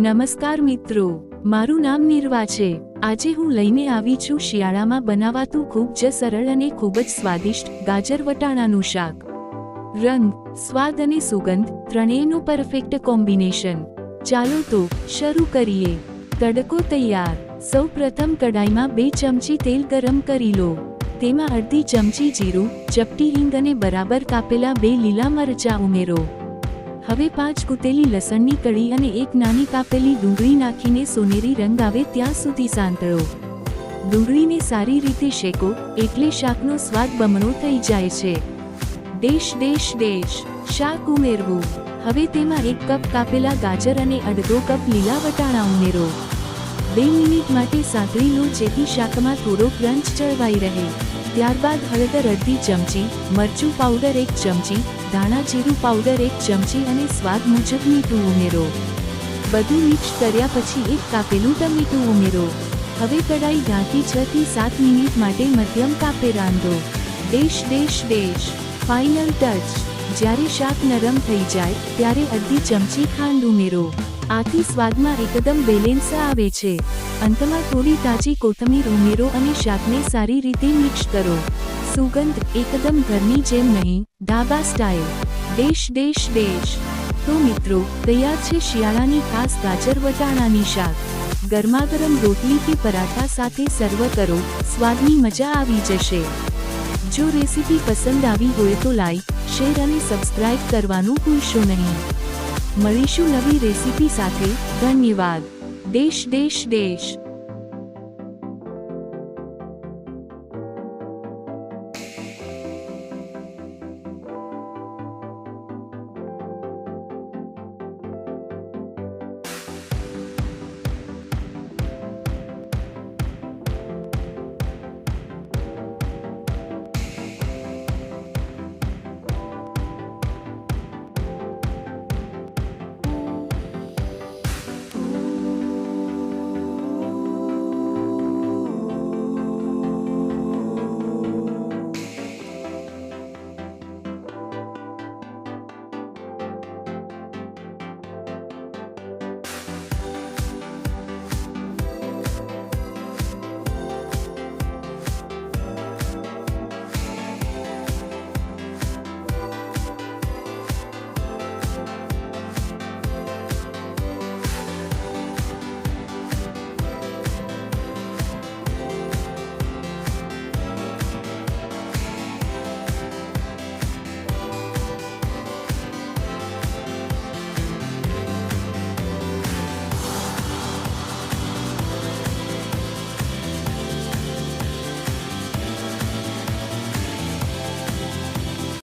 નમસ્કાર મિત્રો, મારું નામ નિર્વા છે. આજે હું લઈને આવી છું શિયાળામાં બનાવાતું ખૂબ જ સરળ અને ખૂબ જ સ્વાદિષ્ટ ગાજર વટાણાનું શાક. રંગ, સ્વાદ અને સુગંધ ત્રણેયનું પરફેક્ટ કોમ્બિનેશન ચાલો તો શરૂ કરીએ. તડકો તૈયાર. સૌ પ્રથમ કડાઈમાં બે ચમચી તેલ ગરમ કરી લો. તેમાં અડધી ચમચી જીરું, ચપટી હિંગ અને બરાબર કાપેલા બે લીલા મરચાં ઉમેરો. હવે પાંચ કૂટેલી લસણની કળી અને એક નાની કાપેલી ડુંગળી નાખીને સોનેરી રંગ આવે ત્યાં સુધી સાંતળો. ડુંગળીને સારી રીતે શેકો, એટલે શાકનો સ્વાદ બમણો થઈ જાય છે. ડેશ ડેશ ડેશ, શાક ઉમેરવું. હવે તેમાં એક કપ કાપેલા ગાજર અને અડધો કપ લીલા વટાણા ઉમેરો. બે મિનિટ માટે સાંતળી લો જેથી શાકમાં થોડો ક્રંચ જળવાઈ રહે. ત્યારબાદ હળદર અડધી ચમચી, મરચું પાવડર એક ચમચી, ધાણા જીરું પાવડર એક ચમચી અને સ્વાદ મુજબ મીઠું ઉમેરો. બધું મિક્સ કર્યા પછી એક કાપેલું ટમેટું ઉમેરો. હવે કડાઈ ઢાંકી છ થી સાત મિનિટ માટે મધ્યમ તાપે રાંધો. Dash dash dash. Final touch જ્યારે શાક નરમ થઈ જાય, ત્યારે અડધી ચમચી ખાંડ ઉમેરો. આથી સ્વાદમાં એકદમ બેલેન્સ આવે છે. અંતમાં થોડી તાજી કોથમીર, ઉમેરો અને શાકને સારી રીતે મિક્સ કરો. સુગંધ એકદમ ઘરની જેમ નહીં, ધાબા સ્ટાઇલ દેશ દેશ દેશ તો મિત્રો, તૈયાર છે શિયાળાની ખાસ ગાજર વટાણાની શાક. ગરમાગરમ રોટલી કે પરાઠા સાથે સર્વ કરો, સ્વાદની મજા આવી જશે. જો રેસીપી પસંદ આવી હોય તો લાઈક શેર અને સબસ્ક્રાઇબ કરવાનું ભૂલશો નહીં. મળીશું નવી રેસીપી સાથે. ધન્યવાદ. દેશ દેશ દેશ.